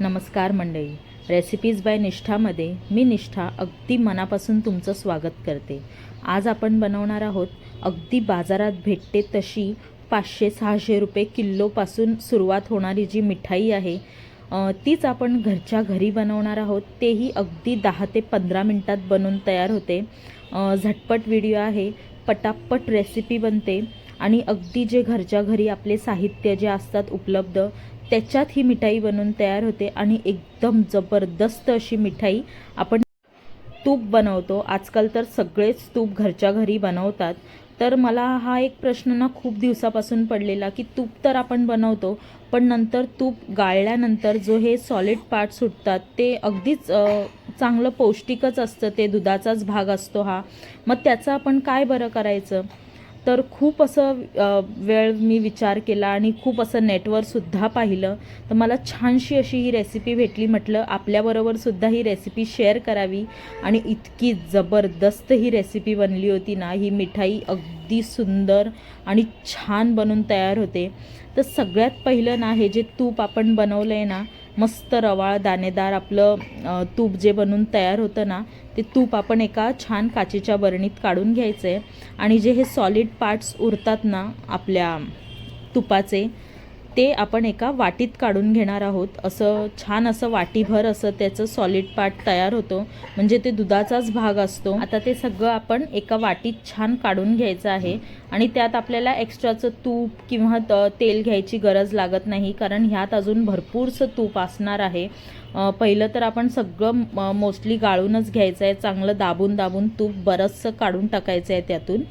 नमस्कार मंडळी. Recipes bye निष्ठामध्ये मी निष्ठा अगदी मनापासून तुमचं स्वागत करते. आज आपण बनवणार आहोत अगदी बाजारात भेटते तशी पाचशे सहाशे रुपये किलोपासून सुरुवात होणारी जी मिठाई आहे तीच आपण घरच्या घरी बनवणार आहोत. तेही अगदी दहा ते पंधरा मिनटात बनवून तयार होते. झटपट व्हिडिओ आहे पटापट रेसिपी बनते आणि अगदी जे घरच्या घरी आपले साहित्य जे असतात उपलब्ध त्याच्यात ही मिठाई बनवून तयार होते आणि एकदम जबरदस्त अशी मिठाई आपण तूप बनवतो. आजकाल तर सगळेच तूप घरच्या घरी बनवतात. तर मला हा एक प्रश्न ना खूप दिवसापासून पडलेला की तूप तर आपण बनवतो पण नंतर तूप गाळल्यानंतर जो हे सॉलिड पार्ट सुटतात ते अगदीच चांगलं पौष्टिकच असतं. ते दुधाचाच भाग असतो हा. मग त्याचं आपण काय बरं करायचं? तर खूप असं वेळ मी विचार केला आणि खूप असं नेटवरसुद्धा पाहिलं. तर मला छानशी अशी ही रेसिपी भेटली म्हटलं. आपल्याबरोबरसुद्धा ही रेसिपी शेअर करावी. आणि इतकी जबरदस्त ही रेसिपी बनली होती ना. ही मिठाई अगदी सुंदर आणि छान बनून तयार होते. तर सगळ्यात पहिलं ना हे जे तूप आपण बनवलं आहे ना मस्त रवाळ दाणेदार आपलं तूप जे बनून तयार होतं ना ते तूप आपण एका छान काचेच्या बरणीत काढून घ्यायचं आहे आणि जे हे सॉलिड पार्ट्स उरतात ना आपल्या तुपाचे ते आपण एका वाटीत काढून घेणार आहोत. असं छान असं वाटीभर असं त्याचं सॉलिड पार्ट तयार होतो. म्हणजे ते दुधाचाच भाग असतो. आता ते सगळं आपण एका वाटीत छान काढून घ्यायचं आहे. आणि त्यात आपल्याला एक्स्ट्राचं तूप किंवा त- तेल घ्यायची गरज लागत नाही. कारण ह्यात अजून भरपूरसं तूप असणार आहे. पहिलं तर आपण सगळं मोस्टली गाळूनच घ्यायचं आहे चांगलं दाबून दाबून तूप बरंचसं काढून टाकायचं आहे त्यातून.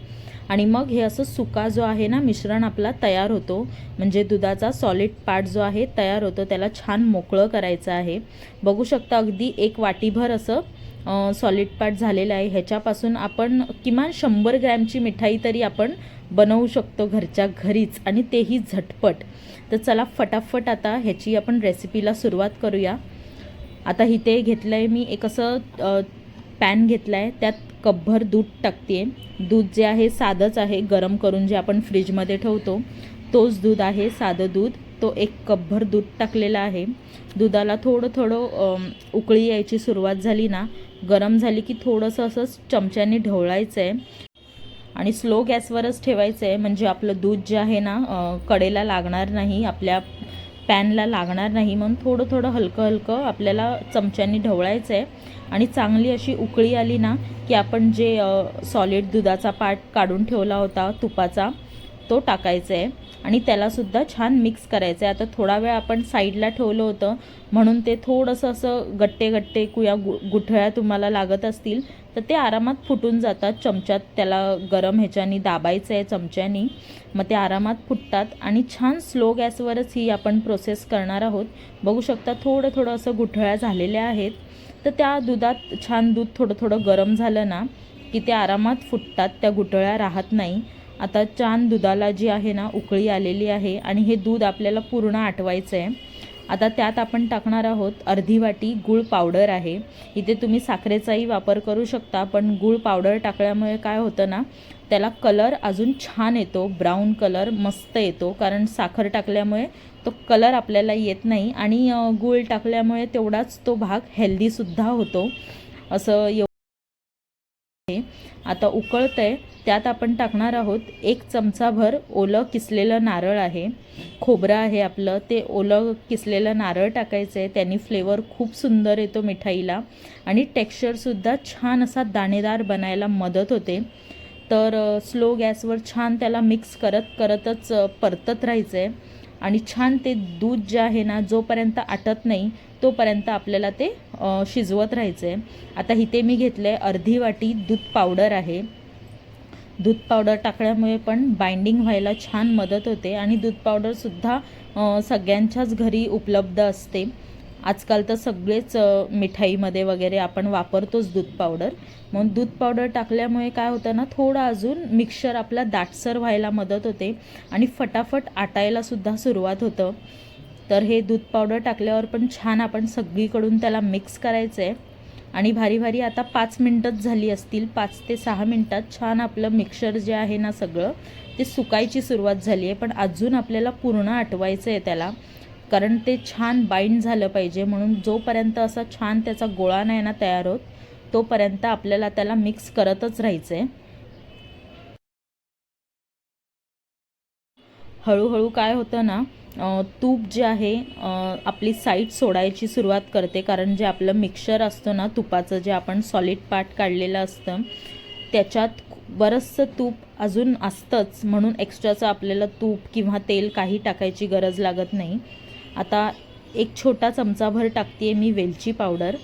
आणि मग हे असं सुका जो आहे ना मिश्रण आपला तयार होतो म्हणजे दुधाचा सॉलिड पार्ट जो आहे तयार होतो त्याला छान मोकळं करायचं आहे. बघू शकता अगदी एक वाटीभर असं सॉलिड पार्ट झालेलं आहे. ह्याच्यापासून आपण किमान शंभर ग्रॅमची मिठाई तरी आपण बनवू शकतो घरच्या घरीच आणि तेही झटपट. तर चला फटाफट आता ह्याची आपण रेसिपीला सुरुवात करूया. आता इथे घेतलं आहे मी एक असं पॅन घेतला आहे त्यात कपभर दूध टाकते दूध जे आहे साधंच आहे. गरम करून जे आपण फ्रीजमध्ये ठेवतो तोच दूध आहे साधं दूध. तो एक कपभर दूध टाकलेला आहे. दुधाला थोडं थोडं उकळी यायची सुरुवात झाली ना गरम झाली की थोडंसं असं चमच्याने ढवळायचं आहे आणि स्लो गॅसवरच ठेवायचं आहे म्हणजे आपलं दूध जे आहे ना कडेला लागणार नाही. आपल्या पॅनला लागणार नाही म्हणून थोडं थोडं हलकं हलकं आपल्याला चमच्यानी ढवळायचं आहे आणि चांगली अशी उकळी आली ना की आपण जे सॉलिड दुधाचा पाट काढून ठेवला होता तुपाचा तो टाकायचा आहे आणि त्यालासुद्धा छान मिक्स करायचं आहे आता थोडा वेळ आपण साईडला ठेवलं होतं म्हणून ते थोडंसं असं गट्टे गट्टे कुया गु गुठळ्या तुम्हाला लागत असतील तर ते आरामात फुटून जातात. चमच्यात त्याला गरम ह्याच्यानी दाबायचं आहे चमच्यानी. मग ते आरामात फुटतात आणि छान स्लो गॅसवरच ही आपण प्रोसेस करणार आहोत. बघू शकता थोडं थोडं असं गुठळ्या झालेल्या आहेत. तर त्या दुधात छान दूध थोडं थोडं गरम झालं ना की ते आरामात फुटतात त्या गुठळ्या राहत नाही. आता छान दुधाला जी आहे ना उकळी आलेली आहे आणि हे दूध आपल्याला पूर्ण आटवायचं आहे आता त्यात आपण टाकणार आहोत अर्धी वाटी गूळ पावडर आहे. इथे तुम्ही साखरेचाही वापर करू शकता पण गूळ पावडर टाकल्यामुळे काय होतं ना त्याला कलर अजून छान येतो ब्राऊन कलर मस्त येतो कारण साखर टाकल्यामुळे तो कलर आपल्याला येत नाही आणि गूळ टाकल्यामुळे तेवढाच तो भाग हेल्दीसुद्धा होतो. असं आता उकळतं आहे त्यात आपण टाकणार आहोत एक चमचाभर ओलं किसलेलं नारळ आहे. खोबरं आहे आपलं ते ओलं किसलेलं नारळ टाकायचं आहे त्यांनी फ्लेवर खूप सुंदर येतो मिठाईला. आणि टेक्स्चरसुद्धा छान असा दाणेदार बनायला मदत होते. तर स्लो गॅसवर छान त्याला मिक्स करत करतच परतत राहायचं आहे आणि छान ते दूध जे आहे ना जोपर्यंत आटत नाही तोपर्यंत आपल्याला ते शिजवत राहायचं आहे आता इथे मी घेतलं आहे अर्धी वाटी दूध पावडर आहे. दूध पावडर टाकल्यामुळे पण बाइंडिंग व्हायला छान मदत होते आणि दूध पावडरसुद्धा सगळ्यांच्याच घरी उपलब्ध असते. आजकाल तर सगळेच मिठाईमध्ये वगैरे आपण वापरतोच दूध पावडर. म्हणून दूध पावडर टाकल्यामुळे काय होतं ना थोडं अजून मिक्सर आपला दाटसर व्हायला मदत होते आणि फटाफट आटायलासुद्धा सुरुवात होतं. तर हे दूध पावडर टाकल्यावर पण छान आपण सगळीकडून त्याला मिक्स करायचं आहे आणि भारी भारी आता पाच मिनटंच झाली असतील पाच ते सहा मिनटात छान आपलं मिक्सर जे आहे ना सगळं ते सुकायची सुरुवात झाली आहे. पण अजून आपल्याला पूर्ण आटवायचं आहे त्याला. कारण ते छान बाइंड झालं पाहिजे म्हणून जोपर्यंत असा छान त्याचा गोळा नाही ना तयार होत तोपर्यंत आपल्याला त्याला मिक्स करतच राहायचं आहे हळूहळू काय होतं ना तूप जे आहे आपली साईड सोडायची सुरुवात करते. कारण जे आपलं मिक्सर असतं ना तुपाचं जे आपण सॉलिड पार्ट काढलेलं असतं त्याच्यात बरंचसं तूप अजून असतंच. म्हणून एक्स्ट्राचं आपल्याला तूप किंवा तेल काही टाकायची गरज लागत नाही. आता एक छोटा चमचाभर टाकते आहे मी वेलची पावडर.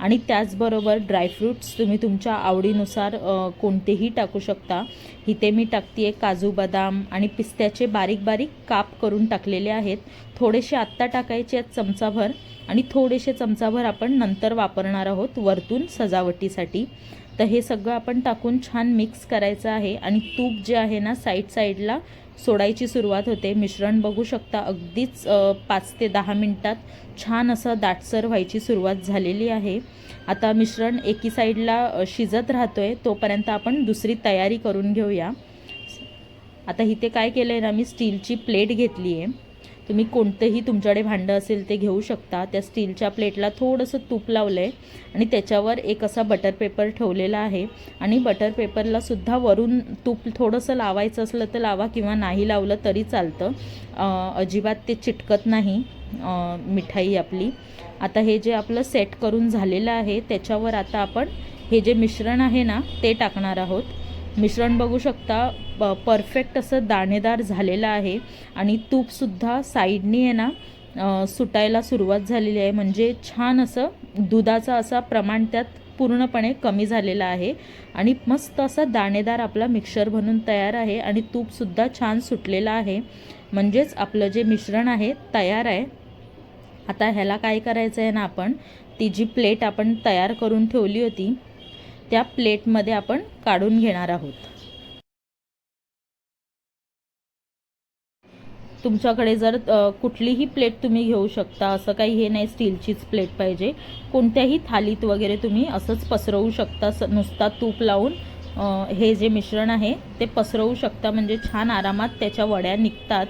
आणि त्याचबरोबर ड्रायफ्रूट्स तुम्ही तुमच्या आवडीनुसार कोणतेही टाकू शकता. इथे मी टाकते आहे काजू बदाम आणि पिस्त्याचे बारीक बारीक काप करून टाकलेले आहेत. थोडेसे आत्ता टाकायचे आहेत चमचाभर आणि थोडेसे चमचाभर आपण नंतर वापरणार आहोत वरतून सजावटीसाठी. तर हे सगळं आपण टाकून छान मिक्स करायचं आहे. आणि तूप जे आहे ना साईड साईडला सोडायची सुरुवात होते. मिश्रण बघू शकता अगदीच पाच ते दहा मिनटात छान असं दाटसर व्हायची सुरुवात झालेली आहे. आता मिश्रण एकी साईडला शिजत राहतो आहे तोपर्यंत आपण दुसरी तयारी करून घेऊया. आता इथे काय केलं आहे ना मी स्टीलची प्लेट घेतली आहे तुम्ही कोणतंही तुमच्याकडे भांडं असेल ते घेऊ शकता. त्या स्टीलच्या प्लेटला थोडंसं तूप लावलं आहे आणि त्याच्यावर एक असा बटर पेपर ठेवलेला आहे. आणि बटर पेपरला सुद्धा वरून तूप थोडंसं लावायचं असलं तर लावा किंवा नाही लावलं तरी चालतं. अजिबात ते चिटकत नाही मिठाई आपली. आता हे जे आपलं सेट करून झालेलं आहे त्याच्यावर आता आपण हे जे मिश्रण आहे ना ते टाकणार आहोत. मिश्रण बघू शकता प परफेक्ट असं दाणेदार झालेलं आहे. आणि तूपसुद्धा साईडनी आहे ना सुटायला सुरुवात झालेली आहे. म्हणजे छान असं दुधाचा असा प्रमाण त्यात पूर्णपणे कमी झालेला आहे. आणि मस्त असा दाणेदार आपला मिक्सर बनून तयार आहे. आणि तूपसुद्धा छान सुटलेलं आहे. म्हणजेच आपलं जे मिश्रण आहे तयार आहे. आता ह्याला काय करायचं आहे ना आपण ती जी प्लेट आपण तयार करून ठेवली होती त्या प्लेटमध्ये आपण काढून घेणार आहोत. तुमच्याकडे जर कुठलीही प्लेट तुम्ही घेऊ शकता असं काही हे नाही स्टीलचीच प्लेट पाहिजे. कोणत्याही थालीत वगैरे तुम्ही असंच पसरवू शकता स नुसता तूप लावून हे जे मिश्रण आहे ते पसरवू शकता. म्हणजे छान आरामात त्याच्या वड्या निघतात.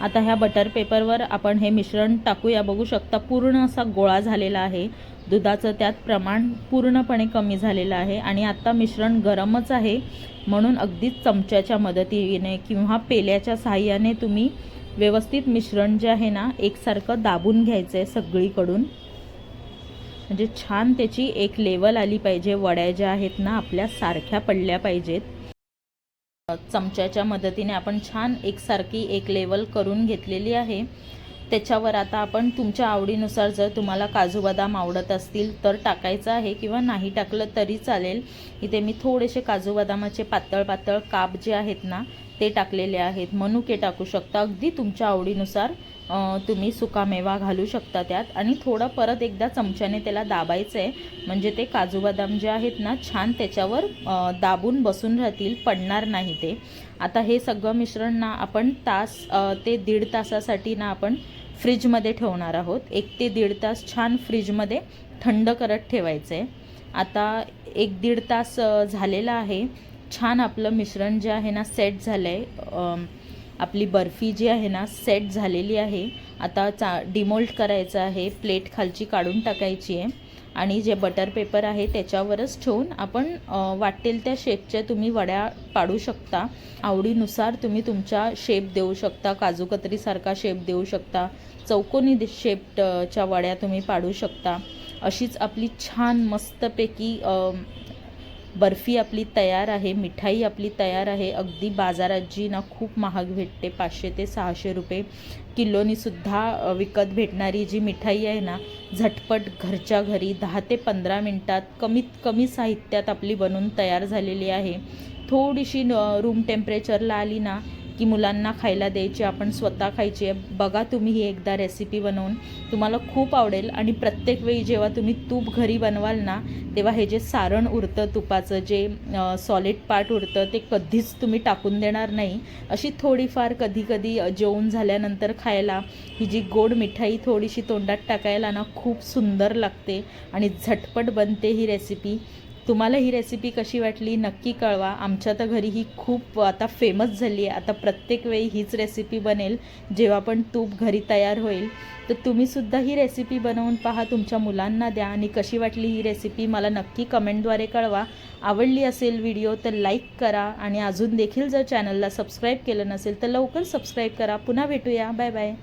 आता ह्या बटर पेपरवर आपण हे मिश्रण टाकूया. बघू शकता पूर्ण असा गोळा झालेला आहे. दुधाचं त्यात प्रमाण पूर्णपणे कमी झालेलं आहे आणि आत्ता मिश्रण गरमच आहे. म्हणून अगदीच चमच्याच्या मदतीने किंवा पेल्याच्या साहाय्याने तुम्ही व्यवस्थित मिश्रण जे आहे ना एकसारखं दाबून घ्यायचं आहे सगळीकडून. म्हणजे छान त्याची एक लेवल आली पाहिजे. वड्या ज्या आहेत ना आपल्या सारख्या पडल्या पाहिजेत. चमच्याच्या मदतीने आपण छान एकसारखी एक लेवल करून घेतलेली आहे. त्याच्यावर आता आपण तुमच्या आवडीनुसार जर तुम्हाला काजू बदाम आवडत असतील तर टाकायचं आहे किंवा नाही टाकलं तरी चालेल. इथे मी थोडेसे काजू बदामाचे पातळ पातळ काप जे आहेत ना ते टाकलेले आहेत. मनुके टाकू शकता. अगदी तुमच्या आवडीनुसार तुम्ही सुकामेवा घालू शकता त्यात. आणि थोडं परत एकदा चमच्याने त्याला दाबायचं आहे म्हणजे ते काजू बदाम जे आहेत ना छान त्याच्यावर दाबून बसून राहतील पडणार नाही ते. आता हे सगळं मिश्रण ना आपण तास ते दीड तासासाठी ना आपण फ्रीजमध्ये ठेवणार आहोत. एक ते दीड तास छान फ्रीजमध्ये थंड करत ठेवायचं आहे आता एक दीड तास झालेला आहे. छान आपलं मिश्रण जे आहे ना सेट झालं आहे आपली बर्फी जी आहे ना सेट झालेली आहे. आता चा डिमोल्ट करायचं आहे प्लेट खालची काढून टाकायची आहे. आणि जे बटर पेपर आहे त्याच्यावरच ठेवून आपण वाटेल त्या शेपच्या तुम्ही वड्या पाडू शकता. आवडीनुसार तुम्ही तुमच्या शेप देऊ शकता काजू कतरीसारखा शेप देऊ शकता. चौकोनी शेपच्या वड्या तुम्ही पाडू शकता. अशीच आपली छान मस्तपैकी बर्फी आपली तयार आहे मिठाई आपली तयार आहे. अगदी बाजारात जी ना खूप महाग भेटते पाचशे ते सहाशे रुपये किलोनीसुद्धा विकत भेटणारी जी मिठाई आहे ना झटपट घरच्या घरी दहा ते पंधरा मिनटात कमीत कमी साहित्यात आपली बनून तयार झालेली आहे. थोडीशी रूम टेम्परेचरला आली ना की मुलांना खायला द्यायची आपण स्वतः खायची आहे. बघा तुम्ही ही एकदा रेसिपी बनवून. तुम्हाला खूप आवडेल आणि प्रत्येक वेळी जेव्हा तुम्ही तूप घरी बनवाल ना तेव्हा हे जे सारण उरतं तुपाचं जे सॉलिड पार्ट उरतं ते कधीच तुम्ही टाकून देणार नाही. अशी थोडीफार कधी कधी जेवून झाल्यानंतर खायला ही जी गोड मिठाई थोडीशी तोंडात टाकायला ना खूप सुंदर लागते आणि झटपट बनते ही रेसिपी तुम्हाला ही रेसिपी कशी वाटली नक्की कळवा. आमच्या तर घरी ही खूप आता फेमस झाली आहे. आता प्रत्येक वेळी हीच रेसिपी बनेल जेव्हा पण तूप घरी तयार होईल. तर तुम्हीसुद्धा ही रेसिपी बनवून पहा तुमच्या मुलांना द्या. आणि कशी वाटली ही रेसिपी मला नक्की कमेंटद्वारे कळवा. आवडली असेल व्हिडिओ तर लाईक करा. आणि अजून देखील जर चॅनलला सबस्क्राईब केलं नसेल तर लवकर सबस्क्राईब करा. पुन्हा भेटूया. Bye bye